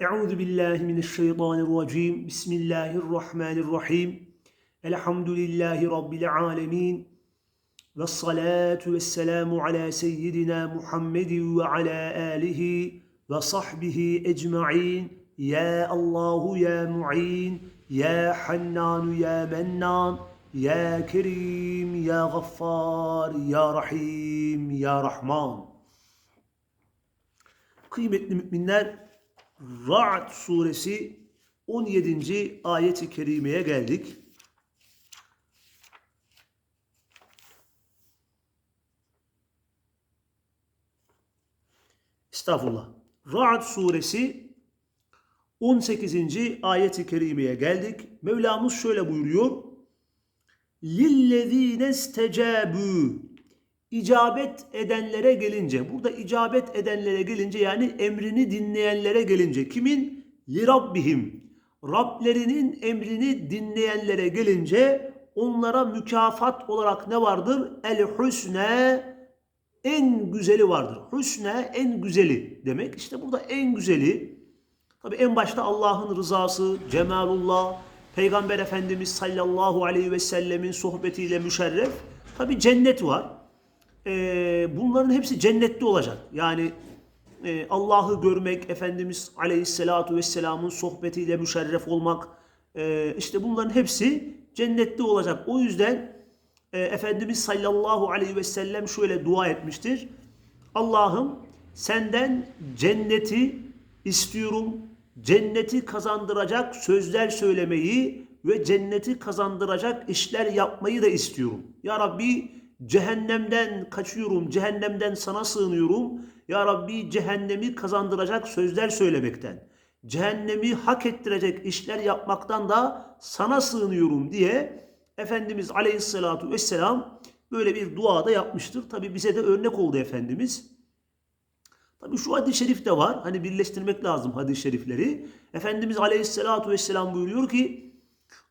Euzu billahi mineşşeytanirracim. Bismillahirrahmanirrahim. Elhamdülillahi rabbil alamin. Ve salatu ve selamu ala seyyidina Muhammedin ve ala alihi ve sahbihi ecma'in. Ya Allahu ya Mu'in, ya Hannanu ya Mennan, ya Kerim, ya Gaffar, ya Rahim, ya Rahman. Kıymetli müminler, Ra'd suresi 17. ayeti kerimeye geldik. Estağfurullah. Ra'd suresi 18. ayeti kerimeye geldik. Mevlamız şöyle buyuruyor. Lillezine istecabü icabet edenlere gelince, burada icabet edenlere gelince yani emrini dinleyenlere gelince kimin? Li Rabbihim. Rablerinin emrini dinleyenlere gelince onlara mükafat olarak ne vardır? El husne en güzeli vardır. Hüsne en güzeli demek. İşte burada en güzeli tabi en başta Allah'ın rızası, cemalullah, Peygamber Efendimiz sallallahu aleyhi ve sellemin sohbetiyle müşerref. Tabi cennet var. Ee, bunların hepsi cennette olacak. Yani e, Allah'ı görmek, Efendimiz aleyhissalatu vesselamın sohbetiyle müşerref olmak, e, işte bunların hepsi cennette olacak. O yüzden e, Efendimiz sallallahu aleyhi ve sellem şöyle dua etmiştir. Allah'ım senden cenneti istiyorum. Cenneti kazandıracak sözler söylemeyi ve cenneti kazandıracak işler yapmayı da istiyorum. Ya Rabbi cehennemden kaçıyorum, cehennemden sana sığınıyorum. Ya Rabbi cehennemi kazandıracak sözler söylemekten, cehennemi hak ettirecek işler yapmaktan da sana sığınıyorum diye Efendimiz Aleyhisselatu Vesselam böyle bir dua da yapmıştır. Tabi bize de örnek oldu Efendimiz. Tabi şu hadis-i şerif de var. Hani birleştirmek lazım hadis-i şerifleri. Efendimiz Aleyhisselatu Vesselam buyuruyor ki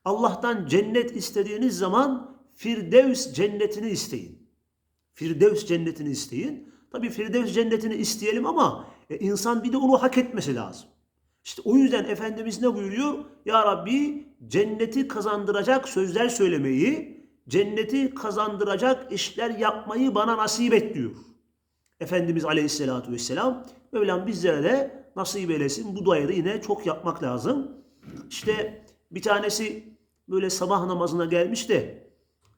Allah'tan cennet istediğiniz zaman Firdevs cennetini isteyin. Firdevs cennetini isteyin. Tabi Firdevs cennetini isteyelim ama e, insan bir de onu hak etmesi lazım. İşte o yüzden Efendimiz ne buyuruyor? Ya Rabbi cenneti kazandıracak sözler söylemeyi, cenneti kazandıracak işler yapmayı bana nasip et diyor. Efendimiz Aleyhisselatü Vesselam Mevlam bizlere de nasip eylesin. Bu duayı da yine çok yapmak lazım. İşte bir tanesi böyle sabah namazına gelmiş de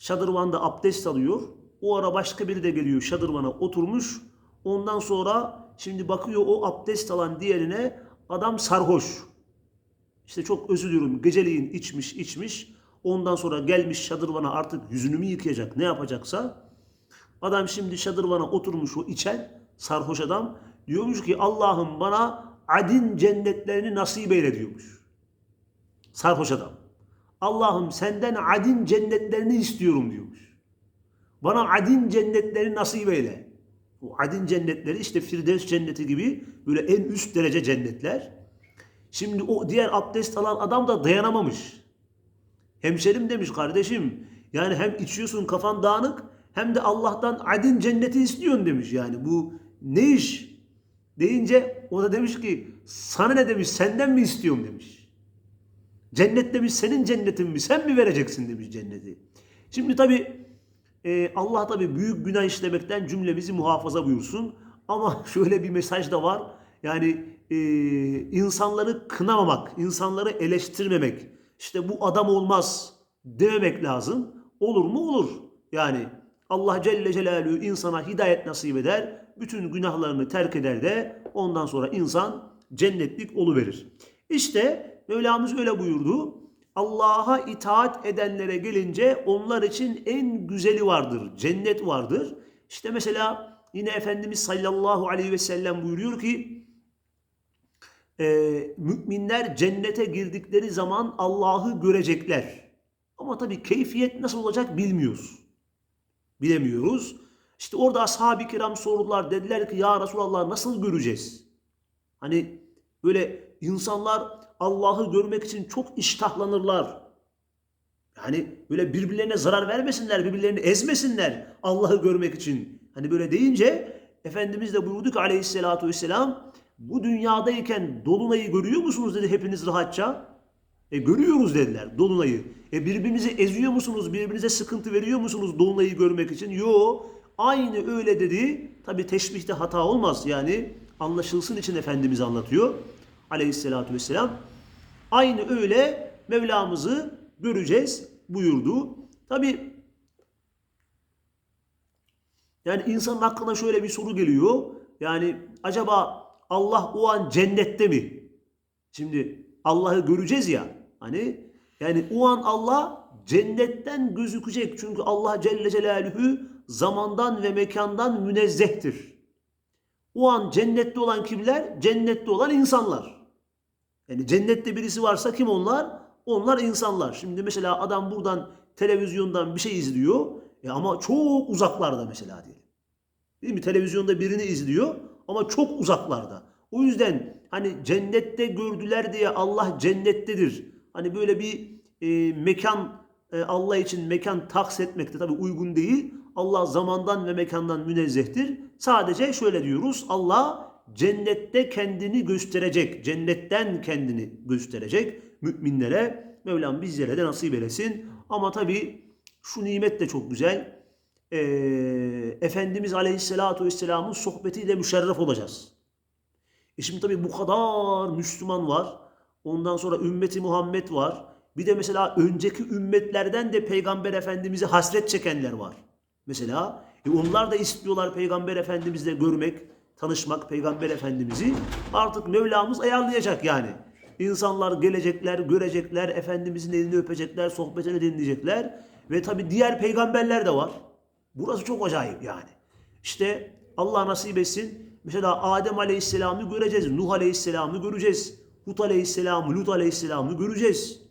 şadırvanda abdest alıyor. O ara başka biri de geliyor şadırvana oturmuş. Ondan sonra şimdi bakıyor o abdest alan diğerine adam sarhoş. İşte çok özür diliyorum geceliğin içmiş içmiş. Ondan sonra gelmiş şadırvana artık yüzünü mü yıkayacak ne yapacaksa. Adam şimdi şadırvana oturmuş o içen sarhoş adam. Diyormuş ki Allah'ım bana adin cennetlerini nasip eyle diyormuş. Sarhoş adam. Allah'ım senden adin cennetlerini istiyorum diyormuş. Bana adin cennetleri nasip eyle. O adin cennetleri işte Firdevs cenneti gibi böyle en üst derece cennetler. Şimdi o diğer abdest alan adam da dayanamamış. Hemşerim demiş kardeşim. Yani hem içiyorsun kafan dağınık hem de Allah'tan adin cenneti istiyorsun demiş. Yani bu ne iş? Deyince o da demiş ki sana ne demiş senden mi istiyorum demiş. Cennet demiş senin cennetin mi sen mi vereceksin demiş cenneti. Şimdi tabi e, Allah tabi büyük günah işlemekten cümlemizi muhafaza buyursun. Ama şöyle bir mesaj da var. Yani e, insanları kınamamak, insanları eleştirmemek. İşte bu adam olmaz dememek lazım. Olur mu? Olur. Yani Allah Celle Celaluhu insana hidayet nasip eder. Bütün günahlarını terk eder de ondan sonra insan cennetlik oluverir. İşte Mevlamız öyle buyurdu. Allah'a itaat edenlere gelince onlar için en güzeli vardır. Cennet vardır. İşte mesela yine Efendimiz sallallahu aleyhi ve sellem buyuruyor ki e, müminler cennete girdikleri zaman Allah'ı görecekler. Ama tabii keyfiyet nasıl olacak bilmiyoruz. Bilemiyoruz. İşte orada ashab-ı kiram sordular. Dediler ki ya Resulallah nasıl göreceğiz? Hani böyle insanlar Allah'ı görmek için çok iştahlanırlar. Yani böyle birbirlerine zarar vermesinler, birbirlerini ezmesinler Allah'ı görmek için. Hani böyle deyince Efendimiz de buyurdu ki aleyhissalatu vesselam bu dünyadayken dolunayı görüyor musunuz dedi hepiniz rahatça. E görüyoruz dediler dolunayı. E birbirinizi eziyor musunuz? Birbirinize sıkıntı veriyor musunuz dolunayı görmek için? Yo. Aynı öyle dedi. Tabi teşbihte hata olmaz. Yani anlaşılsın için Efendimiz anlatıyor. Aleyhisselatü vesselam. Aynı öyle Mevlamızı göreceğiz buyurdu. Tabi yani insanın aklına şöyle bir soru geliyor. Yani acaba Allah o an cennette mi? Şimdi Allah'ı göreceğiz ya. Hani yani o an Allah cennetten gözükecek. Çünkü Allah Celle Celaluhu zamandan ve mekandan münezzehtir. O an cennette olan kimler? Cennette olan insanlar. Yani cennette birisi varsa kim onlar? Onlar insanlar. Şimdi mesela adam buradan televizyondan bir şey izliyor. E ama çok uzaklarda mesela diyelim. Değil mi? Televizyonda birini izliyor ama çok uzaklarda. O yüzden hani cennette gördüler diye Allah cennettedir. Hani böyle bir e, mekan e, Allah için mekan taks etmek de tabii uygun değil. Allah zamandan ve mekandan münezzehtir. Sadece şöyle diyoruz. Allah cennette kendini gösterecek. Cennetten kendini gösterecek müminlere. Mevlam bizlere de nasip eylesin. Ama tabii şu nimet de çok güzel. Ee, Efendimiz Aleyhisselatü Vesselam'ın sohbetiyle müşerref olacağız. E şimdi tabii bu kadar Müslüman var. Ondan sonra ümmeti Muhammed var. Bir de mesela önceki ümmetlerden de Peygamber Efendimiz'i hasret çekenler var. Mesela e onlar da istiyorlar Peygamber Efendimizle görmek, tanışmak Peygamber Efendimiz'i. Artık Mevlamız ayarlayacak yani. İnsanlar gelecekler, görecekler, Efendimizin elini öpecekler, sohbetini dinleyecekler. Ve tabi diğer peygamberler de var. Burası çok acayip yani. İşte Allah nasip etsin. Mesela Adem Aleyhisselam'ı göreceğiz. Nuh Aleyhisselam'ı göreceğiz. Hud Aleyhisselam'ı, Lut Aleyhisselam'ı göreceğiz.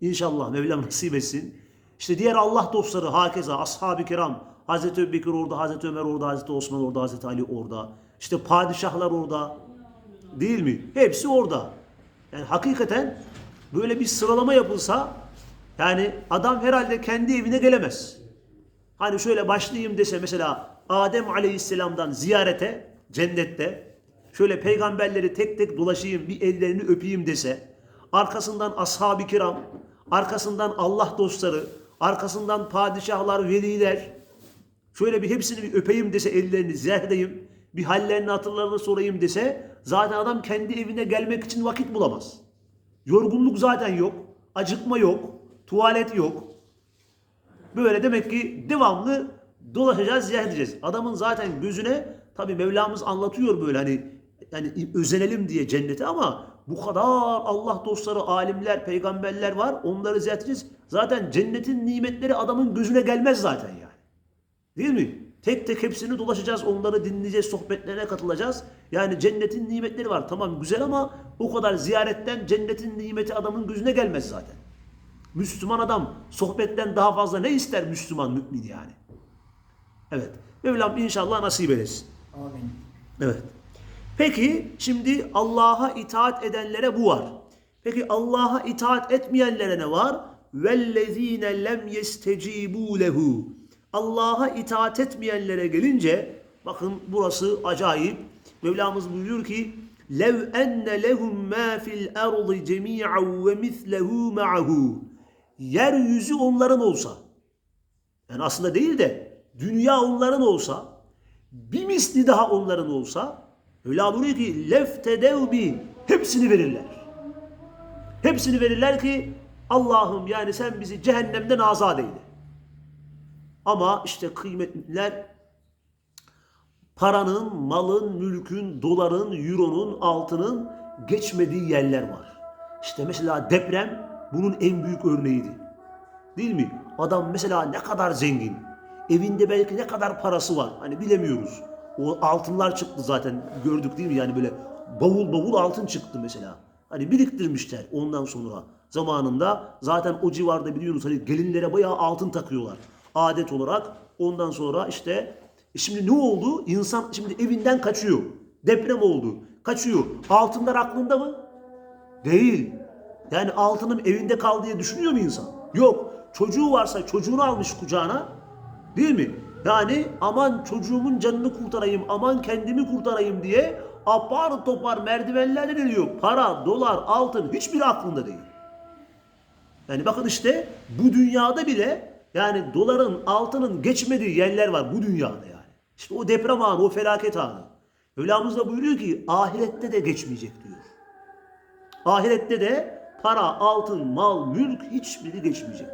İnşallah Mevlam nasip etsin. İşte diğer Allah dostları hakeza ashab-ı kiram. Hazreti Ebubekir orada, Hazreti Ömer orada, Hazreti Osman orada, Hazreti Ali orada. İşte padişahlar orada. Değil mi? Hepsi orada. Yani hakikaten böyle bir sıralama yapılsa yani adam herhalde kendi evine gelemez. Hani şöyle başlayayım dese mesela Adem Aleyhisselam'dan ziyarete cennette şöyle peygamberleri tek tek dolaşayım bir ellerini öpeyim dese arkasından ashab-ı kiram arkasından Allah dostları arkasından padişahlar, veliler şöyle bir hepsini bir öpeyim dese ellerini ziyaret edeyim bir hallerini hatırlarını sorayım dese zaten adam kendi evine gelmek için vakit bulamaz. Yorgunluk zaten yok. Acıkma yok. Tuvalet yok. Böyle demek ki devamlı dolaşacağız, ziyaret edeceğiz. Adamın zaten gözüne tabi Mevlamız anlatıyor böyle hani yani özenelim diye cenneti ama bu kadar Allah dostları, alimler, peygamberler var. Onları ziyaret edeceğiz. Zaten cennetin nimetleri adamın gözüne gelmez zaten yani. Değil mi? Tek tek hepsini dolaşacağız, onları dinleyeceğiz, sohbetlerine katılacağız. Yani cennetin nimetleri var. Tamam güzel ama o kadar ziyaretten cennetin nimeti adamın gözüne gelmez zaten. Müslüman adam sohbetten daha fazla ne ister Müslüman mümin yani? Evet. Mevlam inşallah nasip eylesin. Amin. Evet. Peki şimdi Allah'a itaat edenlere bu var. Peki Allah'a itaat etmeyenlere ne var? وَالَّذ۪ينَ لَمْ يَسْتَجِيبُوا لَهُ Allah'a itaat etmeyenlere gelince bakın burası acayip. Mevlamız buyuruyor ki لَوْ اَنَّ لَهُمْ مَا فِي الْاَرْضِ جَمِيعًا وَمِثْلَهُ مَعَهُ Yeryüzü onların olsa yani aslında değil de dünya onların olsa bir misli daha onların olsa öyle buyuruyor ki leftedev bi hepsini verirler. Hepsini verirler ki Allah'ım yani sen bizi cehennemden azat eyle. Ama işte kıymetliler paranın, malın, mülkün, doların, euronun, altının geçmediği yerler var. İşte mesela deprem bunun en büyük örneğiydi. Değil mi? Adam mesela ne kadar zengin. Evinde belki ne kadar parası var. Hani bilemiyoruz. O altınlar çıktı zaten gördük değil mi? Yani böyle bavul bavul altın çıktı mesela. Hani biriktirmişler ondan sonra zamanında zaten o civarda biliyoruz hani gelinlere bayağı altın takıyorlar. Adet olarak ondan sonra işte e şimdi ne oldu? İnsan şimdi evinden kaçıyor. Deprem oldu. Kaçıyor. Altınlar aklında mı? Değil. Yani altınım evinde kal diye düşünüyor mu insan? Yok. Çocuğu varsa çocuğunu almış kucağına. Değil mi? Yani aman çocuğumun canını kurtarayım, aman kendimi kurtarayım diye apar topar merdivenlerden iniyor. Para, dolar, altın hiçbir aklında değil. Yani bakın işte bu dünyada bile yani doların, altının geçmediği yerler var bu dünyada yani. İşte o deprem anı, o felaket anı. Mevlamız da buyuruyor ki ahirette de geçmeyecek diyor. Ahirette de para, altın, mal, mülk hiçbiri geçmeyecek.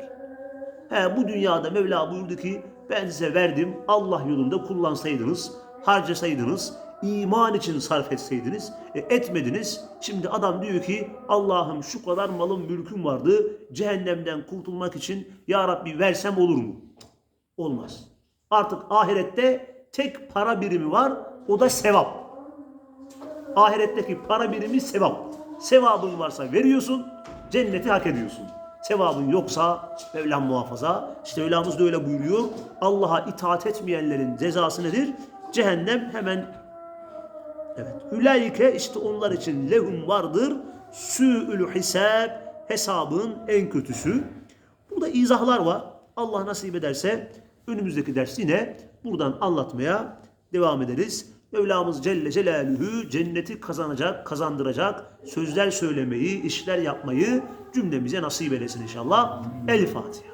He, bu dünyada Mevla buyurdu ki ben size verdim Allah yolunda kullansaydınız, harcasaydınız, iman için sarf etseydiniz, e, etmediniz. Şimdi adam diyor ki Allah'ım şu kadar malım mülküm vardı cehennemden kurtulmak için ya Rabbi versem olur mu? Olmaz. Artık ahirette tek para birimi var o da sevap. Ahiretteki para birimi sevap. Sevabın varsa veriyorsun, cenneti hak ediyorsun. Sevabın yoksa Mevlam muhafaza. İşte Mevlamız da öyle buyuruyor. Allah'a itaat etmeyenlerin cezası nedir? Cehennem hemen Evet. Hülayike işte onlar için lehum vardır. Sü'ül hisab hesabın en kötüsü. Burada izahlar var. Allah nasip ederse önümüzdeki ders yine buradan anlatmaya devam ederiz. Mevlamız Celle Celaluhu cenneti kazanacak, kazandıracak sözler söylemeyi, işler yapmayı cümlemize nasip eylesin inşallah. El Fatiha.